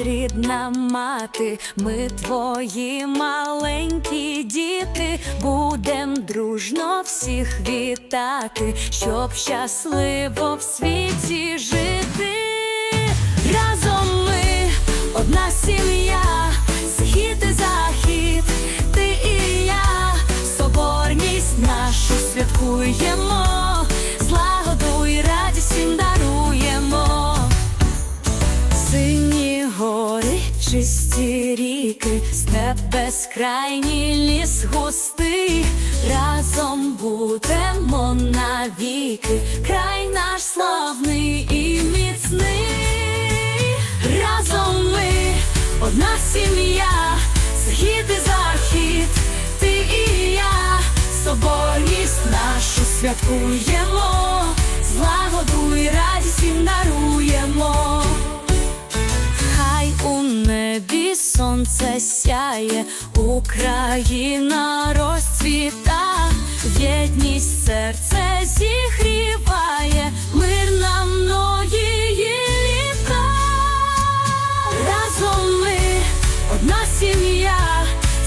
рідна мати, ми твої маленькі діти, будем дружно всіх вітати, щоб щасливо в світі жити. Разом ми одна сім'я, схід і захід, ти і я, соборність нашу святкуємо, чисті ріки, степ безкрайній ліс густий, разом будемо навіки, край наш славний і міцний. Разом ми одна сім'я, схід і захід, ти і я, соборність нашу святкуємо, злагоду і радість всім даруємо. Сонце сяє, Україна розцвіта, єдність серце зігріває, мир на многії літа. Разом ми одна сім'я,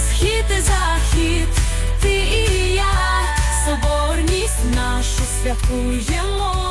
схід і захід, ти і я, соборність нашу святкуємо.